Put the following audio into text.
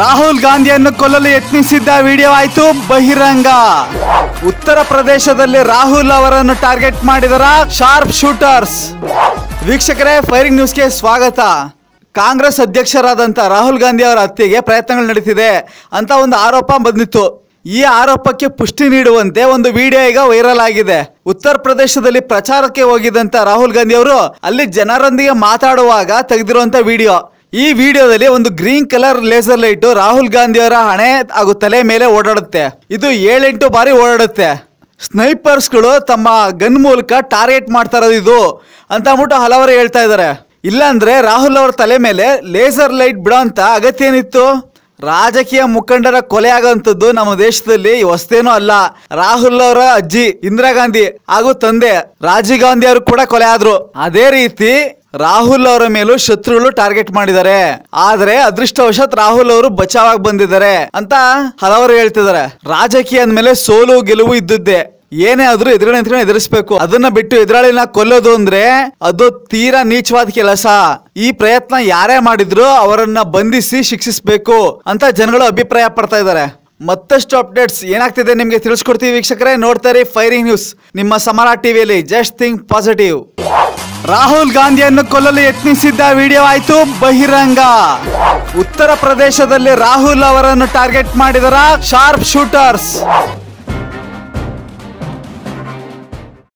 ರಾಹುಲ್ ಗಾಂಧಿಯನ್ನು ಕೊಲ್ಲಲು ಯತ್ನಿಸಿದ್ದ ವಿಡಿಯೋ ಆಯ್ತು ಬಹಿರಂಗ. ಉತ್ತರ ಪ್ರದೇಶದಲ್ಲಿ ರಾಹುಲ್ ಅವರನ್ನು ಟಾರ್ಗೆಟ್ ಮಾಡಿದರ ಶಾರ್ಪ್ ಶೂಟರ್ಸ್. ವೀಕ್ಷಕರೇ, ಫೈರಿಂಗ್ ನ್ಯೂಸ್ಗೆ ಸ್ವಾಗತ. ಕಾಂಗ್ರೆಸ್ ಅಧ್ಯಕ್ಷರಾದಂಥ ರಾಹುಲ್ ಗಾಂಧಿ ಅವರ ಹತ್ಯೆಗೆ ಪ್ರಯತ್ನಗಳು ನಡೀತಿದೆ ಅಂತ ಒಂದು ಆರೋಪ ಬಂದಿತ್ತು. ಈ ಆರೋಪಕ್ಕೆ ಪುಷ್ಟಿ ನೀಡುವಂತೆ ಒಂದು ವಿಡಿಯೋ ಈಗ ವೈರಲ್ ಆಗಿದೆ. ಉತ್ತರ ಪ್ರದೇಶದಲ್ಲಿ ಪ್ರಚಾರಕ್ಕೆ ಹೋಗಿದ್ದಂತ ರಾಹುಲ್ ಗಾಂಧಿ ಅವರು ಅಲ್ಲಿ ಜನರೊಂದಿಗೆ ಮಾತಾಡುವಾಗ ತೆಗೆದಿರುವಂತ ವಿಡಿಯೋ. ಈ ವಿಡಿಯೋದಲ್ಲಿ ಒಂದು green colour laser light Rahul Gandhi ಅವರ ಹಣೆ ಹಾಗೂ ತಲೆ ಮೇಲೆ ಓಡಾಡುತ್ತೆ. ಇದು ಏಳೆಂಟು ಬಾರಿ ಓಡಾಡುತ್ತೆ. ಸ್ನೈಪರ್ಸ್ಗಳು ತಮ್ಮ ಗನ್ ಮೂಲಕ ಟಾರ್ಗೆಟ್ ಮಾಡ್ತಾ ಇರೋದು ಇದು ಅಂತ ಅಂದ್ಬಿಟ್ಟು ಹಲವರು ಹೇಳ್ತಾ ಇದ್ದಾರೆ. ಇಲ್ಲಾಂದ್ರೆ ರಾಹುಲ್ ಅವರ ತಲೆ ಮೇಲೆ ಲೇಸರ್ ಲೈಟ್ ಬಿಡೋ ಅಂತ ಅಗತ್ಯ ಏನಿತ್ತು? ರಾಜಕೀಯ ಮುಖಂಡರ ಕೊಲೆ ಆಗೋಂಥದ್ದು ನಮ್ಮ ದೇಶದಲ್ಲಿ ಹೊಸ್ತೇನೂ ಅಲ್ಲ. ರಾಹುಲ್ ಅವರ ಅಜ್ಜಿ ಇಂದಿರಾ ಗಾಂಧಿ ಹಾಗೂ ತಂದೆ ರಾಜೀವ್ ಗಾಂಧಿ ಅವರು ಕೂಡ ಕೊಲೆ ಆದ್ರು. ಅದೇ ರೀತಿ ರಾಹುಲ್ ಅವರ ಮೇಲೂ ಶತ್ರುಗಳು ಟಾರ್ಗೆಟ್ ಮಾಡಿದ್ದಾರೆ. ಆದ್ರೆ ಅದೃಷ್ಟವಶಾತ್ ರಾಹುಲ್ ಅವರು ಬಚಾವಾಗಿ ಬಂದಿದ್ದಾರೆ ಅಂತ ಹಲವರು ಹೇಳ್ತಿದ್ದಾರೆ. ರಾಜಕೀಯ ಅಂದ್ಮೇಲೆ ಸೋಲು ಗೆಲುವು ಇದ್ದದ್ದೇ. ಏನೇ ಆದ್ರೂ ಎದುರು ನಿಂತ್ಕೊಂಡು ಎದುರಿಸಬೇಕು. ಅದನ್ನ ಬಿಟ್ಟು ಎದುರಾಳಿನ ಕೊಲ್ಲೋದು ಅಂದ್ರೆ ಅದು ತೀರಾ ನೀಚವಾದ ಕೆಲಸ. ಈ ಪ್ರಯತ್ನ ಯಾರೇ ಮಾಡಿದ್ರು ಅವರನ್ನ ಬಂಧಿಸಿ ಶಿಕ್ಷಿಸಬೇಕು ಅಂತ ಜನಗಳು ಅಭಿಪ್ರಾಯ ಪಡ್ತಾ ಇದ್ದಾರೆ. ಮತ್ತಷ್ಟು ಅಪ್ಡೇಟ್ಸ್ ಏನಾಗ್ತಿದೆ ನಿಮ್ಗೆ ತಿಳಿಸ್ಕೊಡ್ತೀವಿ ವೀಕ್ಷಕರೇ. ನೋಡ್ತಾರೆ ಫೈರಿಂಗ್ ನ್ಯೂಸ್ ನಿಮ್ಮ ಸಮರ ಟಿವಿಯಲ್ಲಿ ಜಸ್ಟ್ ಥಿಂಕ್ ಪಾಸಿಟಿವ್. ರಾಹುಲ್ ಗಾಂಧಿಯನ್ನು ಕೊಲ್ಲಲು ಯತ್ನಿಸಿದ್ದ ವಿಡಿಯೋ ಆಯ್ತು, ಬಹಿರಂಗ. ಉತ್ತರ ಪ್ರದೇಶದಲ್ಲಿ ರಾಹುಲ್ ಅವರನ್ನು ಟಾರ್ಗೆಟ್ ಮಾಡಿದರ ಶಾರ್ಪ್ ಶೂಟರ್ಸ್.